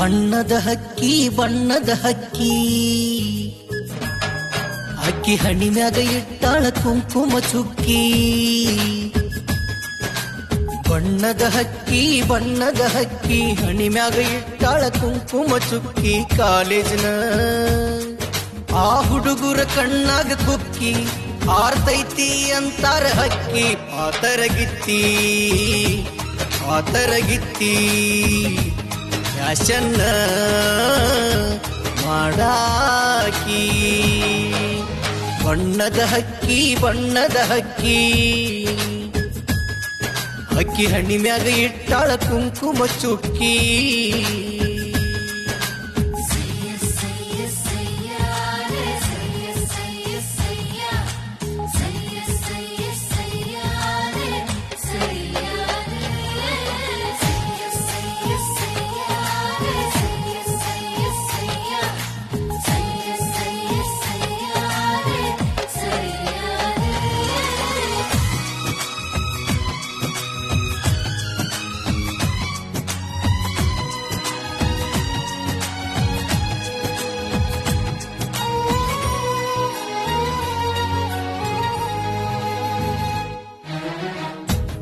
ಬಣ್ಣದ ಹಕ್ಕಿ ಬಣ್ಣದ ಹಕ್ಕಿ. ಅಕ್ಕಿ ಹಣ್ಣಿನಾಗ ಇಟ್ಟಾಳ ಕುಂಕುಮ ಚುಕ್ಕಿ. ಬಣ್ಣದ ಹಕ್ಕಿ ಬಣ್ಣದ ಹಕ್ಕಿ ಹಣಿ ಮ್ಯಾಗ ಇಟ್ಟಾಳ ಕುಂಕುಮ ಚುಕ್ಕಿ. ಕಾಲೇಜ್ನ ಆ ಹುಡುಗುರ ಕಣ್ಣಾಗ ಕುಕ್ಕಿ. ಆರ್ತೈತಿ ಅಂತಾರ ಹಕ್ಕಿ ಆತರಗಿತ್ತಿ ಆತರಗಿತ್ತಿ ಫ್ಯಾಷನ್ನ ಮಾಡಾಕಿ. ಬಣ್ಣದ ಹಕ್ಕಿ ಬಣ್ಣದ ಹಕ್ಕಿ. ಅಕ್ಕಿ ಹಣ್ಣಿ ಮ್ಯಾಗ ಇಟ್ಟಾಳ ಕುಂಕುಮ ಚುಕ್ಕಿ.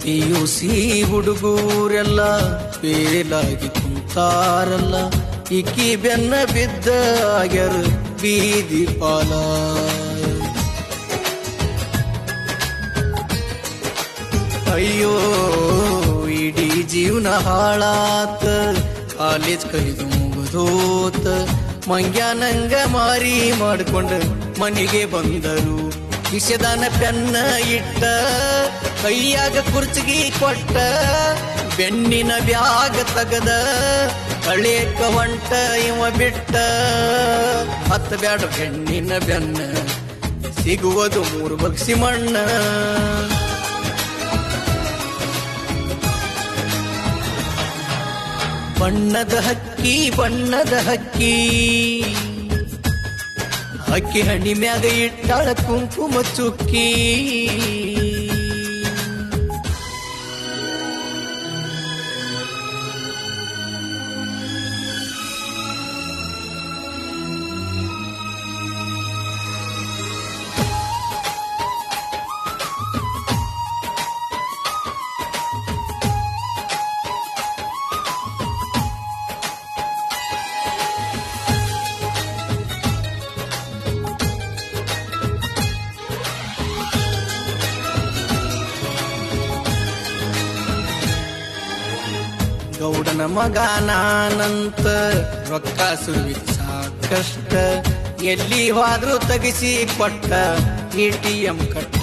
ಪಿಯುಸಿ ಹುಡುಗೂರೆಲ್ಲ ಬೇಲಾಗಿ ಕುಂತಾರಲ್ಲ. ಇಕ್ಕಿ ಬೆನ್ನ ಬಿದ್ದ ಆಗ್ಯಾರ ಬೀದಿ ಪಾಲ. ಅಯ್ಯೋ, ಇಡೀ ಜೀವನ ಹಾಳಾತ. ಕಾಲೇಜ್ ಕಲಿದು ಮುಗಿದೋತ. ಮಂಗ್ಯಾನಂಗ ಮಾರಿ ಮಾಡ್ಕೊಂಡು ಮನೆಗೆ ಬಂದರು. ವಿಷದಾನ ಪೆನ್ನ ಇಟ್ಟ, ಕೈಯಾಗ ಕುರ್ಚಿಗಿ ಕೊಟ್ಟ, ಬೆನ್ನಿನ ಬ್ಯಾಗ ತಗದ ಹಳೇಕ ಹೊಂಟ ಇವ ಬಿಟ್ಟ. ಹತ್ತ ಬ್ಯಾಡ ಬೆನ್ನಿನ ಬೆನ್ನ, ಸಿಗುವುದು ಮೂರು ಬಗ್ಸಿ ಮಣ್ಣ. ಬಣ್ಣದ ಹಕ್ಕಿ ಬಣ್ಣದ ಹಕ್ಕಿ. ಹಕ್ಕಿ ಹಣ್ಣಿ ಮ್ಯಾಗ ಇಟ್ಟಾಳ ಕುಂಕುಮ ಚುಕ್ಕಿ ಗೌಡನ ಮಗ ನಾನಂತ. ರೊಕ್ಕ ಸುರುವಿ ಸಾಕಷ್ಟ. ಎಲ್ಲಿ ಹೋದ್ರೂ ತಗಿಸಿ ಕೊಟ್ಟ ಎ ಟಿ ಎಂ ಕಟ್ಟ.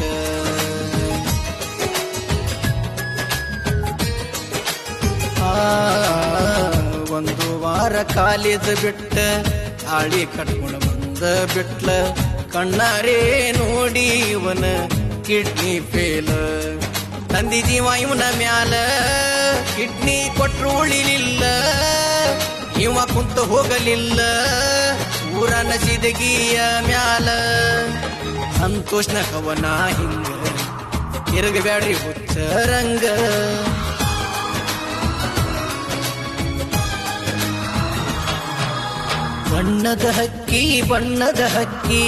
ಒಂದು ವಾರ ಕಾಲಿದ ಬಿಟ್ಟ. ತಾಳಿ ಕಟ್ಕೊಂಡು ಬಂದ ಬಿಟ್ಲ. ಕಣ್ಣಾರೇ ನೋಡಿ ಇವನ ಕಿಡ್ನಿ ಫೇಲ್ ತಂದಿ ಜೀವ ಇವನ ಮ್ಯಾಲ. ಕಿಡ್ನಿ ಕೊಟ್ರು ಉಳಿಲಿಲ್ಲ. ಇವ ಕುಂತು ಹೋಗಲಿಲ್ಲ. ಊರನ ಸಿದಗಿಯ ಮ್ಯಾಲ. ಸಂತೋಷನ ಕವನ ಹಿಂಗ ತಿರುಗಬ್ಯಾಡ್ರಿ ಹುಚ್ಚರಂಗ ಬಣ್ಣದ ಹಕ್ಕಿ ಬಣ್ಣದ ಹಕ್ಕಿ.